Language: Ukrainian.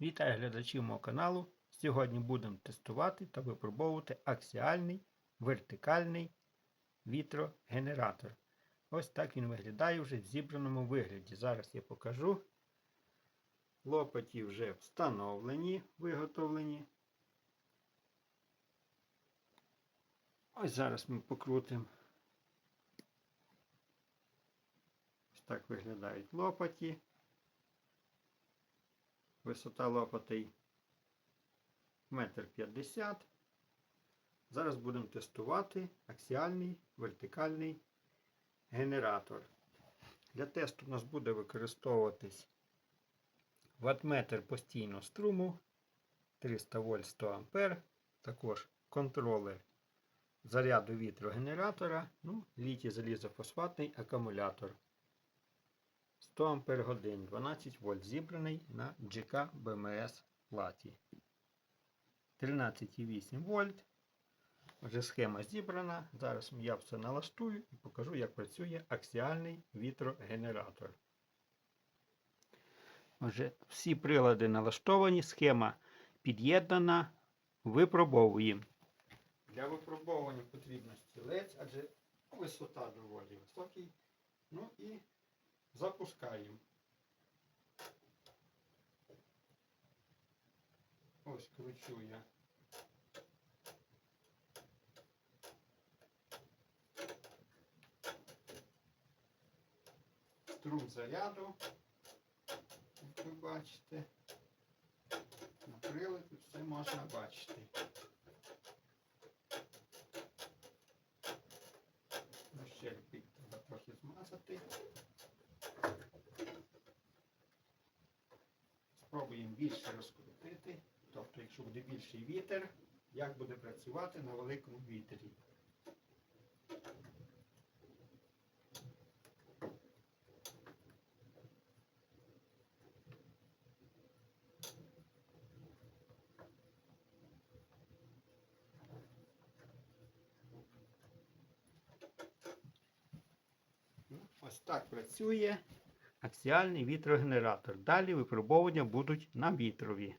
Вітаю глядачів мого каналу. Сьогодні будемо тестувати та випробовувати аксіальний вертикальний вітрогенератор. Ось так він виглядає вже в зібраному вигляді. Зараз я покажу. Лопаті вже встановлені, виготовлені. Ось зараз ми покрутимо. Ось так виглядають лопаті. Висота лопатей 1,50 м. Зараз будемо тестувати аксіальний вертикальний генератор. Для тесту у нас буде використовуватись ваттметр постійного струму 300 вольт 100 А, також контролер заряду вітрогенератора, ну, літій залізофосфатний акумулятор. 100 Ампер годин, 12 вольт зібраний на GK BMS платі. 13,8 вольт. Вже схема зібрана. Зараз я все налаштую і покажу, як працює аксіальний вітрогенератор. Отже, всі прилади налаштовані, схема під'єднана, випробовуємо. Для випробовування потрібно стілець, адже висота доволі високий. Ну і запускаємо. Ось кручу я. Струм заряду, як ви бачите. На приладі все можна бачити. Більше розкрутити. Тобто, якщо буде більший вітер, як буде працювати на великому вітрі. Ну, Ось так працює аксіальний вітрогенератор. Далі випробовування будуть на вітрові.